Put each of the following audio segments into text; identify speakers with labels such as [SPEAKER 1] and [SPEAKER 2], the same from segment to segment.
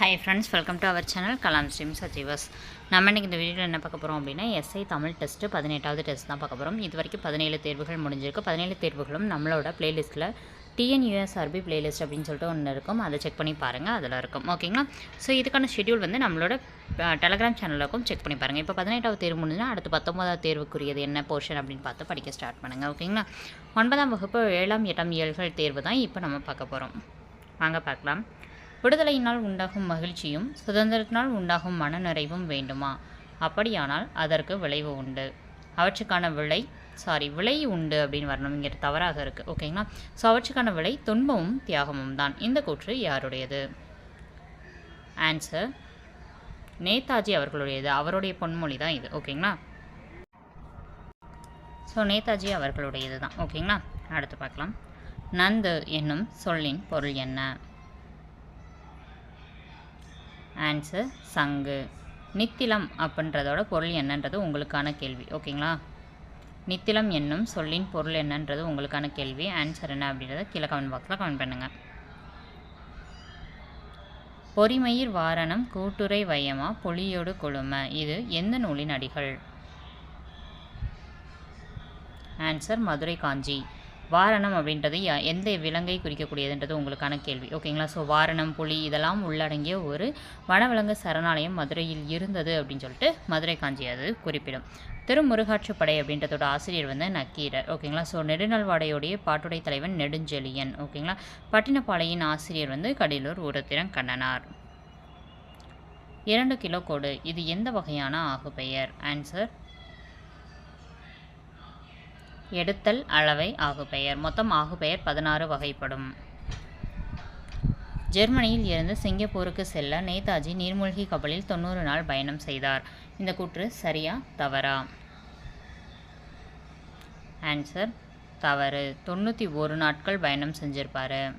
[SPEAKER 1] Hi friends welcome to our channel Kalam stream Sajeevs நம்ம இன்றைக்கி இந்த வீடியோவில் என்ன பார்க்க போகிறோம் அப்படின்னா எஸ்ஐ தமிழ் டெஸ்ட்டு பதினெட்டாவது டெஸ்ட் தான் பார்க்க போகிறோம் இது வரைக்கும் பதினேழு தேர்வுகள் முடிஞ்சிருக்கு. பதினேழு தேர்வுகளும் நம்மளோட பிளேலிஸ்ட்டில் டிஎன்யூஎஸ்ஆர்பி பிளேலிஸ்ட் அப்படின்னு சொல்லிட்டு ஒன்று இருக்கும். அதை செக் பண்ணி பாருங்கள் அதில் இருக்கும். ஓகேங்களா ஸோ இதுக்கான ஷெட்யூல் வந்து நம்மளோட டெலகிராம் சேனலுக்கும் செக் பண்ணி பாருங்கள் இப்போ பதினெட்டாவது தேர்வு முடிஞ்சுன்னா அடுத்து பத்தொன்பதாவது தேர்வுக்குரியது என்ன போர்ஷன் அப்படின்னு பார்த்து படிக்க ஸ்டார்ட் பண்ணுங்கள் ஓகேங்களா ஒன்பதாம் வகுப்பு ஏழாம் எட்டாம் ஏழ்கள் தேர்வு தான் இப்போ நம்ம பார்க்க போகிறோம் வாங்க பார்க்கலாம். விடுதலையினால் உண்டாகும் மகிழ்ச்சியும் சுதந்திரத்தினால் உண்டாகும் மனநிறைவும் வேண்டுமா? அப்படியானால் அதற்கு விளைவு உண்டு. அவற்றுக்கான விலை சாரி விலை உண்டு அப்படின்னு வரணும். இங்கே தவறாக இருக்குது ஓகேங்களா ஸோ அவற்றுக்கான விலை துன்பமும் தியாகமும் தான். இந்த கூற்று யாருடையது? ஆன்சர் நேதாஜி அவர்களுடையது. அவருடைய பொன்மொழி தான் இது. ஓகேங்களா ஸோ நேதாஜி அவர்களுடையது தான். ஓகேங்களா அடுத்து பார்க்கலாம். நந்து என்னும் சொல்லின் பொருள் என்ன? ஆன்சர் சங்கு நித்திலம் அப்படின்றதோட பொருள் என்னன்றது உங்களுக்கான கேள்வி. ஓகேங்களா? நித்திலம் என்னும் சொல்லின் பொருள் என்னன்றது உங்களுக்கான கேள்வி. ஆன்சர் என்ன அப்படின்றத கீழே கமெண்ட் பாக்ஸில் கமெண்ட் பண்ணுங்கள் பொறிமயிர் வாரணம் கூட்டுரை வையமா பொலியோடு கொழும. இது எந்த நூலின் அடிகள்? ஆன்சர் மதுரை காஞ்சி. வாரணம் அப்படின்றது எந்த விலங்கை குறிக்கக்கூடியதுன்றது உங்களுக்கான கேள்வி. ஓகேங்களா? ஸோ வாரணம் புலி இதெல்லாம் உள்ளடங்கிய ஒரு வனவிலங்கு சரணாலயம் மதுரையில் இருந்தது அப்படின்னு சொல்லிட்டு மதுரை காஞ்சி அது குறிப்பிடும். திருமுருகாற்றுப்படை அப்படின்றதோட ஆசிரியர் வந்து நக்கீரர். ஓகேங்களா? ஸோ நெடுநல்வாடையோடைய பாட்டுடை தலைவன் நெடுஞ்செழியன். ஓகேங்களா? பட்டினப்பாளையின் ஆசிரியர் வந்து கடலூர் உரத்திரன் கண்ணனார். இரண்டு கிலோ கோடு. இது எந்த வகையான ஆகுபெயர்? ஆன்சர் எடுத்தல் அளவை ஆகுபெயர். மொத்தம் ஆகுபெயர் பதினாறு வகைப்படும். ஜெர்மனியில் இருந்து சிங்கப்பூருக்கு செல்ல நேதாஜி நீர்மூழ்கி கப்பலில் தொண்ணூறு நாள் பயணம் செய்தார். இந்த கூற்று சரியா தவறா? ஆன்சர் தவறு. தொண்ணூற்றி ஒரு நாட்கள் பயணம் செஞ்சிருப்பாரு.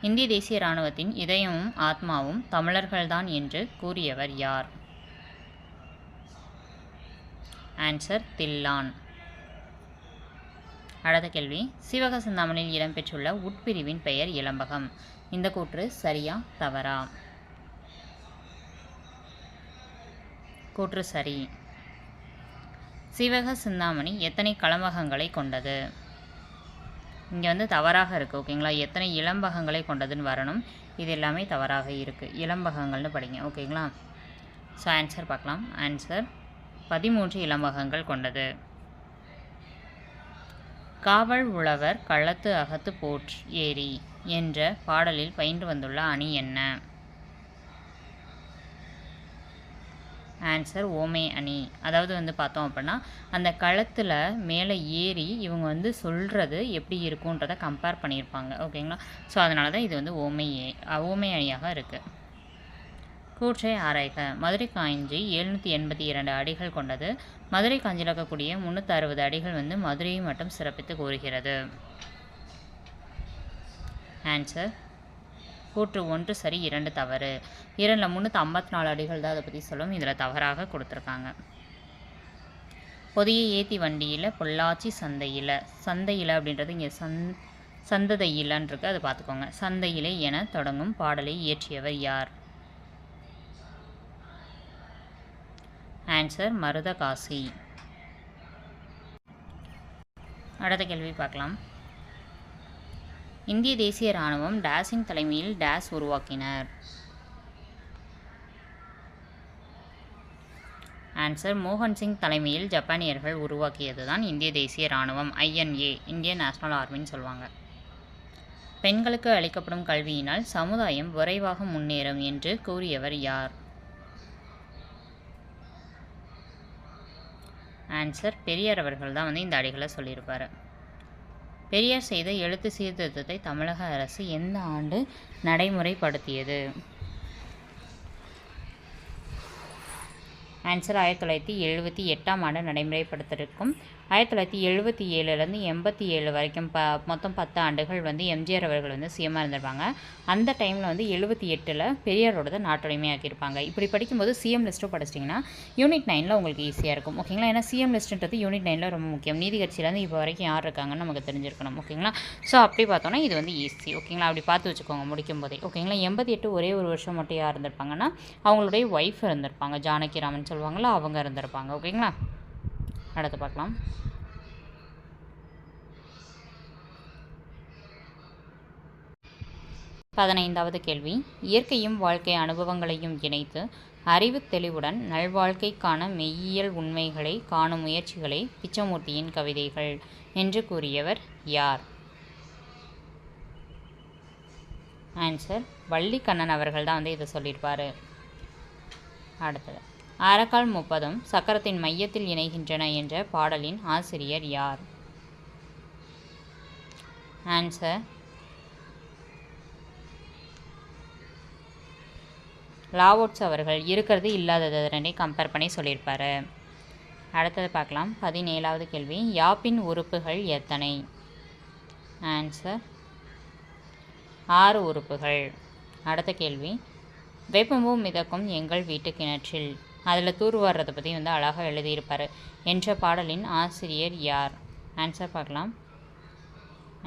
[SPEAKER 1] இந்திய தேசிய இராணுவத்தின் இதயமும் ஆத்மாவும் தமிழர்கள்தான் என்று கூறியவர் யார்? ஆன்சர் தில்லான். அடுத்த கேள்வி. சிவக சிந்தாமணியில் இடம்பெற்றுள்ள உட்பிரிவின் பெயர் இளம்பகம். இந்த கூற்று சரியா தவறா? கூற்று சரி. சிவக சிந்தாமணி எத்தனை களம்பகங்களை கொண்டது? இங்கே வந்து தவறாக இருக்குது ஓகேங்களா எத்தனை இளம்பகங்களை கொண்டதுன்னு வரணும். இது எல்லாமே தவறாக இருக்குது இளம்பகங்கள்னு படிங்க ஓகேங்களா ஸோ ஆன்சர் பார்க்கலாம். ஆன்சர் பதிமூன்று இளமகங்கள் கொண்டது. காவல் உழவர் களத்து அகத்து போற் ஏரி என்ற பாடலில் பயின்று வந்துள்ள அணி என்ன? ஆன்சர் ஓமே அணி. அதாவது வந்து பார்த்தோம் அப்படின்னா அந்த களத்தில் மேலே ஏறி இவங்க வந்து சொல்கிறது எப்படி இருக்குன்றதை கம்பேர் பண்ணியிருப்பாங்க. ஓகேங்களா ஸோ அதனால தான் இது வந்து ஓமை ஏ- ஓமை அணியாக இருக்குது கூற்றை ஆராய்க. மதுரை காஞ்சி எழுநூற்றி எண்பத்தி இரண்டு அடிகள் கொண்டது. மதுரை காஞ்சியில் இருக்கக்கூடிய முந்நூற்றி அறுபது அடிகள் வந்து மதுரையை மட்டும் சிறப்பித்து கூறுகிறது. ஆன்சர் கூற்று ஒன்று சரி இரண்டு தவறு. இரண்டில் முந்நூற்றி ஐம்பத்தி நாலு அடிகள் தான் அதை பற்றி சொல்லும். இதில் தவறாக கொடுத்துருக்காங்க. பொதிய ஏத்தி வண்டியில் பொள்ளாச்சி சந்தையில் சந்தையில் அப்படின்றது இங்கே சந் சந்ததையிலன்னு இருக்கு. அதை பார்த்துக்கோங்க. சந்தையிலே என தொடங்கும் பாடலை இயற்றியவர் யார்? ஆன்சர் மருதகாசி அடுத்த கேள்வி பார்க்கலாம். இந்திய தேசிய இராணுவம் டேஸின் தலைமையில் டேஸ் உருவாக்கினர். ஆன்சர் மோகன் சிங் தலைமையில் ஜப்பானியர்கள் உருவாக்கியது தான் இந்திய தேசிய இராணுவம் ஐஎன்ஏ இந்தியன் நேஷனல் ஆர்மின்னு சொல்லுவாங்க. பெண்களுக்கு அளிக்கப்படும் கல்வியினால் சமுதாயம் விரைவாக முன்னேறும் என்று கூறியவர் யார்? ஆன்சர் பெரியார் அவர்கள் தான் வந்து இந்த அடிகளை சொல்லியிருப்பார். பெரியார் செய்த எழுத்து சீர்திருத்தத்தை தமிழக அரசு எந்த ஆண்டு நடைமுறைப்படுத்தியது? ஆன்சர் ஆயிரத்தி தொள்ளாயிரத்தி எழுபத்தி எட்டாம் ஆண்டு நடைமுறைப்படுத்திருக்கும் ஆயிரத்தி தொள்ளாயிரத்தி எழுபத்தி ஏழுலேருந்து எண்பத்தி ஏழு வரைக்கும் ப மொத்தம் பத்து ஆண்டுகள் வந்து எம்ஜிஆர் அவர்கள் வந்து சிஎம்மாக இருந்திருப்பாங்க. அந்த டைமில் வந்து எழுபத்தி எட்டில் பெரியாரோடது நாட்டுடைமையாக்கியிருப்பாங்க இப்படி படிக்கும்போது சிஎம் லிஸ்ட்டும் படிச்சிட்டிங்கன்னா யூனிட் நைனில் உங்களுக்கு ஈஸியாக இருக்கும். ஓகேங்களா ஏன்னா சிஎம் லிஸ்ட்டுன்றது யூனிட் நைனில் ரொம்ப முக்கியம். நீதி கட்சியிலேருந்து இப்போ வரைக்கும் யார் இருக்காங்கன்னு நமக்கு தெரிஞ்சிருக்கணும். ஓகேங்களா ஸோ அப்படி பார்த்தோன்னா இது வந்து ஈஸி ஓகேங்களா அப்படி பார்த்து வச்சுக்கோங்க முடிக்கும் போதே. ஓகேங்களா எண்பத்தி எட்டு ஒரே ஒரு வருஷம் மட்டும் யார் இருந்திருப்பாங்கன்னா அவங்களுடைய ஒய்ஃப் இருந்திருப்பாங்க. ஜானகி ராமன் சொல்லுவாங்களா அவங்க இருந்திருப்பாங்க. ஓகேங்களா அடுத்து பார்க்கலாம். பதினைந்தாவது கேள்வி. இயற்கையும் வாழ்க்கை அனுபவங்களையும் இணைத்து அறிவு தெளிவுடன் நல்வாழ்க்கைக்கான மெய்யியல் உண்மைகளை காணும் முயற்சிகளை பிச்சமூர்த்தியின் கவிதைகள் என்று கூறியவர் யார்? ஆன்சர் வள்ளிக்கண்ணன் அவர்கள் தான் வந்து இதை சொல்லியிருப்பார். அடுத்தது. அறக்கால் முப்பதும் சக்கரத்தின் மையத்தில் இணைகின்றன என்ற பாடலின் ஆசிரியர் யார்? ஆன்சர் லாவோட்ஸ் அவர்கள் இருக்கிறது இல்லாதது ரெண்டை கம்பேர் பண்ணி சொல்லியிருப்பார். அடுத்தது பார்க்கலாம். பதினேழாவது கேள்வி. யாப்பின் உறுப்புகள் எத்தனை? ஆன்சர் ஆறு உறுப்புகள். அடுத்த கேள்வி. வேப்பமும் மிதக்கும் எங்கள் வீட்டு கிணற்றில் அதில் தூர் வர்றதை பற்றி வந்து அழகாக எழுதியிருப்பார். என்ற பாடலின் ஆசிரியர் யார்? ஆன்சர் பார்க்கலாம்.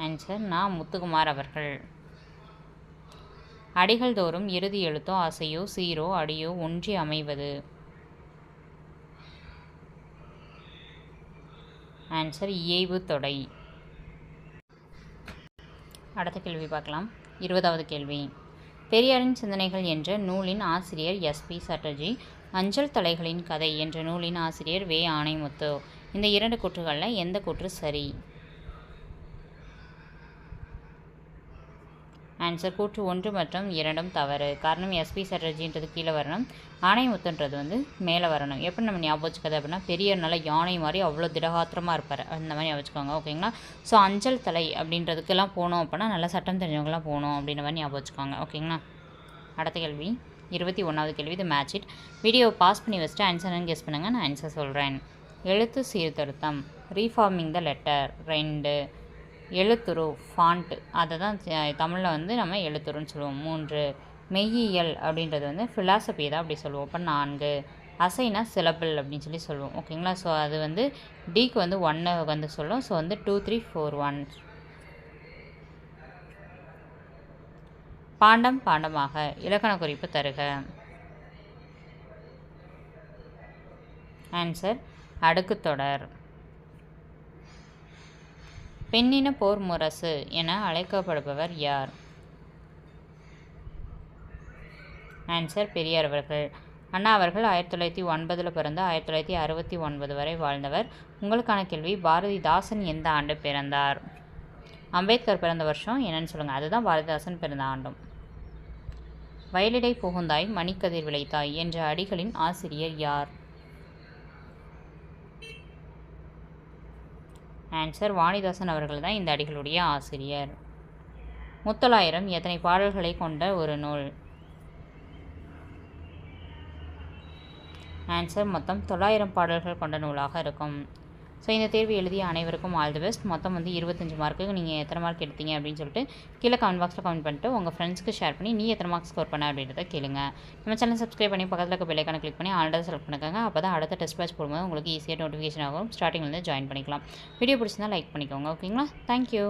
[SPEAKER 1] ஆன்சர் நான் முத்துக்குமார் அவர்கள். அடிகள் தோறும் இறுதி எழுத்தோ அசையோ சீரோ அடியோ ஒன்றி அமைவது. ஆன்சர் இயைவு தொடை. அடுத்த கேள்வி பார்க்கலாம். இருபதாவது கேள்வி. பெரியாரின் சிந்தனைகள் என்ற நூலின் ஆசிரியர் எஸ்பி சட்டர்ஜி அஞ்சல் தலைகளின் கதை என்ற நூலின் ஆசிரியர் வே. ஆணைமுத்து இந்த இரண்டு கூற்றுகளில் எந்த கூற்று சரி? ஆன்சர் கூற்று ஒன்று மற்றும் இரண்டும் தவறு. காரணம் எஸ்பி சட்டர்ஜின்றது கீழே வரணும். ஆணைமுத்துன்றது வந்து மேலே வரணும். எப்படி நம்ம ஞாபகம் வச்சுக்கிறது அப்படின்னா பெரியனால யானை மாதிரி அவ்வளோ திடகாத்திரமாக இருப்பார். அந்த மாதிரி வச்சுக்கோங்க ஓகேங்களா? ஸோ அஞ்சல் தலை அப்படின்றதுக்கெல்லாம் போனோம் அப்படின்னா நல்லா சட்டம் தெரிஞ்சவங்களாம் போகணும் அப்படின்ற மாதிரி ஞாபகம் வச்சுக்கோங்க ஓகேங்களா? அடுத்த கேள்வி. இருபத்தி ஒன்றாவது கேள்வி இது மேட்ச் இட் வீடியோ பாஸ் பண்ணி வச்சுட்டு ஆன்சர்னு கெஸ் பண்ணுங்கள் நான் ஆன்சர் சொல்கிறேன் எழுத்து சீர்திருத்தம் ரீஃபார்மிங் த லெட்டர் ரெண்டு எழுத்துரு ஃபாண்ட்டு அதை தான் தமிழில் வந்து நம்ம எழுத்துருன்னு சொல்லுவோம். மூன்று மெய்யியல் அப்படின்றது வந்து ஃபிலாசபி தான் அப்படி சொல்லுவோம். இப்போ நான்கு அசைனா சிலபிள் அப்படின்னு சொல்லி சொல்லுவோம். ஓகேங்களா ஸோ அது வந்து டிக்கு வந்து ஒன்று வந்து சொல்லும். ஸோ வந்து டூ த்ரீ ஃபோர் ஒன் பாண்டம் பாண்டமாக இலக்கண குறிப்பு தருக. ஆன்சர் அடுக்கு தொடர். பெண்ணின போர் முரசு என அழைக்கப்படுபவர் யார்? ஆன்சர் பெரியார் அவர்கள். அண்ணா அவர்கள் ஆயிரத்தி தொள்ளாயிரத்தி ஒன்பதில் பிறந்து ஆயிரத்தி தொள்ளாயிரத்தி அறுபத்தி ஒன்பது வரை வாழ்ந்தவர். உங்களுக்கான கேள்வி பாரதிதாசன் எந்த ஆண்டு பிறந்தார்? அம்பேத்கர் பிறந்த வருஷம் என்னன்னு சொல்லுங்கள் அதுதான் பாரதிதாசன் பிறந்த ஆண்டும். வயலிடை புகுந்தாய் மணிக்கதிர் விளைத்தாய் என்ற அடிகளின் ஆசிரியர் யார்? ஆன்சர் வாணிதாசன் அவர்கள் தான் இந்த அடிகளுடைய ஆசிரியர். முத்தலாயிரம் எத்தனை பாடல்களை கொண்ட ஒரு நூல்? ஆன்சர் மொத்தம் தொள்ளாயிரம் பாடல்கள் கொண்ட நூலாக இருக்கும். ஸோ இந்த தேர்வு எழுதிய அனைவருக்கும் ஆல் தி பெஸ்ட் மொத்தம் வந்து இருபத்தஞ்சு மார்க்குக்கு நீங்கள் எத்தனை மார்க் எடுத்தீங்க அப்படின்னு சொல்லிட்டு கீழே கமெண்ட் பாக்ஸில் கமெண்ட் பண்ணிட்டு உங்கள் ஃப்ரெண்ட்ஸ்க்கு ஷேர் பண்ணி நீ எத்தனை மார்க் ஸ்கோர் பண்ண அப்படின்றத கேளுங்க. நம்ம சேனல் சப்ஸ்கிரைப் பண்ணி பக்கத்தில் இருக்க பெல்லைக்கான கிளிக் பண்ணி ஆல்ரெடி செலக்ட் பண்ணிக்கோங்க. அப்போ தான் அடுத்த டெஸ்ட் பேட்ச் போடும்போது உங்களுக்கு ஈஸியாக நோட்டிஃபிகேஷன் ஆகும். ஸ்டார்டிங்லேருந்து ஜாயின் பண்ணிக்கலாம். வீடியோ பிடிச்சிருந்தா லைக் பண்ணிக்கோங்க. ஓகேங்களா தேங்க்யூ